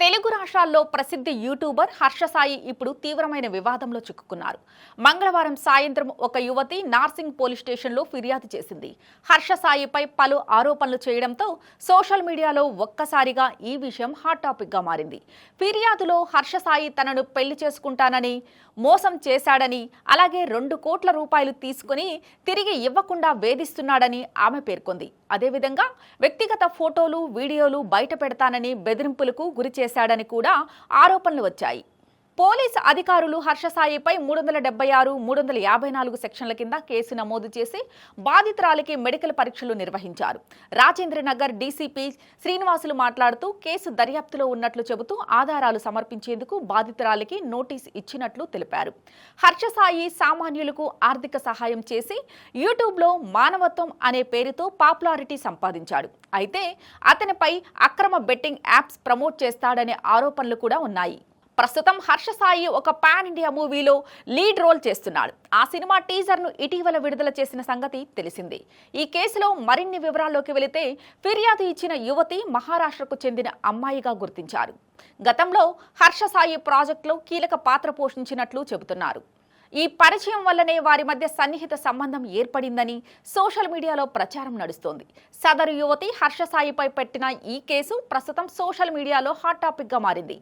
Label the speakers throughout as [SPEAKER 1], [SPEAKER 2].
[SPEAKER 1] తెలుగు రాష్ట్రాల్లో ప్రసిద్ధ యూట్యూబర్ హర్షసాయి ఇప్పుడు తీవ్రమైన వివాదంలో చిక్కుకున్నారు. మంగళవారం సాయంత్రం ఒక యువతి నార్సింగ్ పోలీస్ స్టేషన్లో ఫిర్యాదు చేసింది. హర్షసాయిపై పలు ఆరోపణలు చేయడంతో సోషల్ మీడియాలో ఒక్కసారిగా ఈ విషయం హాట్ టాపిక్గా మారింది. ఫిర్యాదులో హర్షసాయి తనను పెళ్ళి చేసుకుంటానని మోసం చేశాడని అలాగే రెండు కోట్ల రూపాయలు తీసుకుని తిరిగి ఇవ్వకుండా వేధిస్తున్నాడని ఆమె పేర్కొంది. అదేవిధంగా వ్యక్తిగత ఫోటోలు వీడియోలు బయట పెడతానని బెదిరింపులకు గురి చేశాడని కూడా ఆరోపణలు వచ్చాయి. పోలీసు అధికారులు హర్షసాయిపై మూడు వందల డెబ్బై ఆరు మూడు వందల యాభై నాలుగు సెక్షన్ల కింద కేసు నమోదు చేసి బాధితురాలికి మెడికల్ పరీక్షలు నిర్వహించారు. రాజేంద్రనగర్ డీసీపీ శ్రీనివాసులు మాట్లాడుతూ కేసు దర్యాప్తులో ఉన్నట్లు చెబుతూ ఆధారాలు సమర్పించేందుకు బాధితురాలికి నోటీస్ ఇచ్చినట్లు తెలిపారు. హర్షసాయి సామాన్యులకు ఆర్థిక సహాయం చేసి యూట్యూబ్లో మానవత్వం అనే పేరుతో పాపులారిటీ సంపాదించాడు. అయితే అతనిపై అక్రమ బెట్టింగ్ యాప్స్ ప్రమోట్ చేస్తాడనే ఆరోపణలు కూడా ఉన్నాయి. ప్రస్తుతం హర్ష సాయి ఒక పాన్ ఇండియా మూవీలో లీడ్ రోల్ చేస్తున్నాడు. ఆ సినిమా టీజర్ను ఇటీవల విడుదల చేసిన సంగతి తెలిసిందే. ఈ కేసులో మరిన్ని వివరాల్లోకి వెళితే ఫిర్యాదు ఇచ్చిన యువతి మహారాష్ట్రకు చెందిన అమ్మాయిగా గుర్తించారు. గతంలో హర్ష సాయి ప్రాజెక్టులో కీలక పాత్ర పోషించినట్లు చెబుతున్నారు. ఈ పరిచయం వల్లనే వారి మధ్య సన్నిహిత సంబంధం ఏర్పడిందని సోషల్ మీడియాలో ప్రచారం నడుస్తోంది. సదరు యువతి హర్ష సాయిపై పెట్టిన ఈ కేసు ప్రస్తుతం సోషల్ మీడియాలో హాట్ టాపిక్గా మారింది.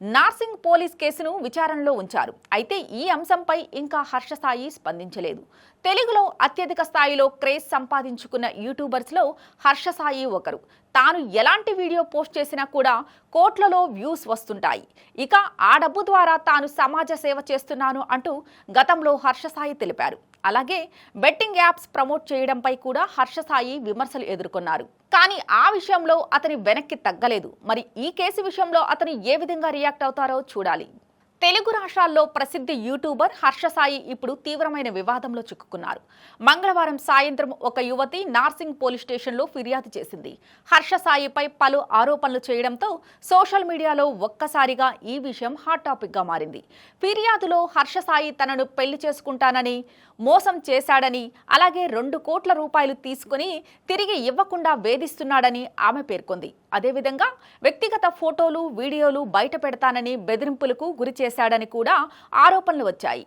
[SPEAKER 1] నార్సింగ్ పోలీస్ కేసును విచారణలో ఉంచారు. అయితే ఈ అంశంపై ఇంకా హర్షసాయి స్పందించలేదు. తెలుగులో అత్యధిక స్థాయిలో క్రేజ్ సంపాదించుకున్న యూట్యూబర్స్లో హర్షసాయి ఒకరు. తాను ఎలాంటి వీడియో పోస్ట్ చేసినా కూడా కోట్లలో వ్యూస్ వస్తుంటాయి. ఇక ఆ డబ్బు ద్వారా తాను సమాజ సేవ చేస్తున్నాను అంటూ గతంలో హర్షసాయి తెలిపారు. అలాగే బెట్టింగ్ యాప్స్ ప్రమోట్ చేయడంపై కూడా హర్షసాయి విమర్శలు ఎదుర్కొన్నారు. కానీ ఆ విషయంలో అతని వెనక్కి తగ్గలేదు. మరి ఈ కేసు విషయంలో అతను ఏ విధంగా రియాక్ట్ అవుతారో చూడాలి. తెలుగు రాష్ట్రాల్లో ప్రసిద్ధ యూట్యూబర్ హర్షసాయి ఇప్పుడు తీవ్రమైన వివాదంలో చిక్కుకున్నారు. మంగళవారం సాయంత్రం ఒక యువతి నార్సింగ్ పోలీస్ స్టేషన్లో ఫిర్యాదు చేసింది. హర్షసాయిపై పలు ఆరోపణలు చేయడంతో సోషల్ మీడియాలో ఒక్కసారిగా ఈ విషయం హాట్ టాపిక్గా మారింది. ఫిర్యాదులో హర్షసాయి తనను పెళ్ళి చేసుకుంటానని మోసం చేశాడని అలాగే రెండు కోట్ల రూపాయలు తీసుకుని తిరిగి ఇవ్వకుండా వేధిస్తున్నాడని ఆమె పేర్కొంది. అదేవిధంగా వ్యక్తిగత ఫోటోలు వీడియోలు బయట పెడతానని బెదిరింపులకు గురి చేశాడని కూడా ఆరోపణలు వచ్చాయి.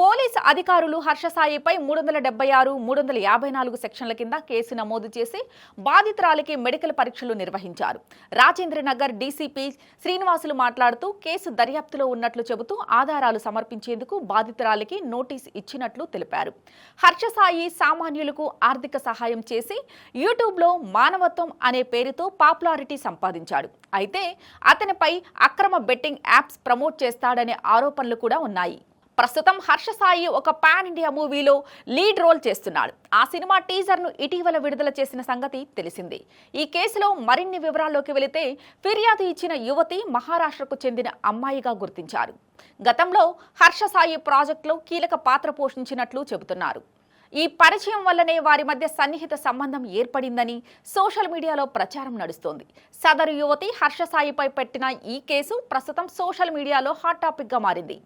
[SPEAKER 1] పోలీసు అధికారులు హర్షసాయిపై మూడు వందల డెబ్బై ఆరు మూడు వందల యాభై నాలుగు సెక్షన్ల కింద కేసు నమోదు చేసి బాధితురాలికి మెడికల్ పరీక్షలు నిర్వహించారు. రాజేంద్రనగర్ డీసీపీ శ్రీనివాసులు మాట్లాడుతూ కేసు దర్యాప్తులో ఉన్నట్లు చెబుతూ ఆధారాలు సమర్పించేందుకు బాధితురాలికి నోటీస్ ఇచ్చినట్లు తెలిపారు. హర్షసాయి సామాన్యులకు ఆర్థిక సహాయం చేసి యూట్యూబ్లో మానవత్వం అనే పేరుతో పాపులారిటీ సంపాదించాడు. అయితే అతనిపై అక్రమ బెట్టింగ్ యాప్స్ ప్రమోట్ చేస్తాడనే ఆరోపణలు కూడా ఉన్నాయి. ప్రస్తుతం హర్ష సాయి ఒక పాన్ ఇండియా మూవీలో లీడ్ రోల్ చేస్తున్నాడు. ఆ సినిమా టీజర్ను ఇటీవల విడుదల చేసిన సంగతి తెలిసిందే. ఈ కేసులో మరిన్ని వివరాల్లోకి వెళితే ఫిర్యాదు ఇచ్చిన యువతి మహారాష్ట్రకు చెందిన అమ్మాయిగా గుర్తించారు. గతంలో హర్ష సాయి ప్రాజెక్టులో కీలక పాత్ర పోషించినట్లు చెబుతున్నారు. ఈ పరిచయం వల్లనే వారి మధ్య సన్నిహిత సంబంధం ఏర్పడిందని సోషల్ మీడియాలో ప్రచారం నడుస్తోంది. సదరు యువతి హర్షసాయిపై పెట్టిన ఈ కేసు ప్రస్తుతం సోషల్ మీడియాలో హాట్ టాపిక్గా మారింది.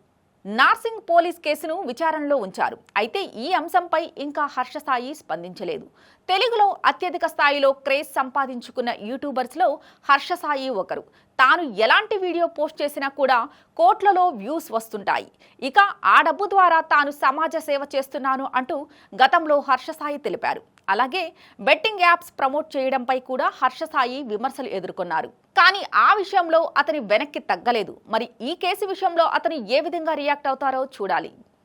[SPEAKER 1] నార్సింగ్ పోలీస్ కేసును విచారణలో ఉంచారు. అయితే ఈ అంశంపై ఇంకా హర్షసాయి స్పందించలేదు. తెలుగులో అత్యధిక స్థాయిలో క్రేజ్ సంపాదించుకున్న యూట్యూబర్స్లో హర్షసాయి ఒకరు. తాను ఎలాంటి వీడియో పోస్ట్ చేసినా కూడా కోట్లలో వ్యూస్ వస్తుంటాయి. ఇక ఆ డబ్బు ద్వారా తాను సమాజ సేవ చేస్తున్నాను అంటూ గతంలో హర్షసాయి తెలిపారు. అలాగే బెట్టింగ్ యాప్స్ ప్రమోట్ చేయడంపై కూడా హర్షసాయి విమర్శలు ఎదుర్కొన్నారు. కానీ ఆ విషయంలో అతని వెనక్కి తగ్గలేదు. మరి ఈ కేసు విషయంలో అతను ఏ విధంగా రియాక్ట్ అవుతారో చూడాలి.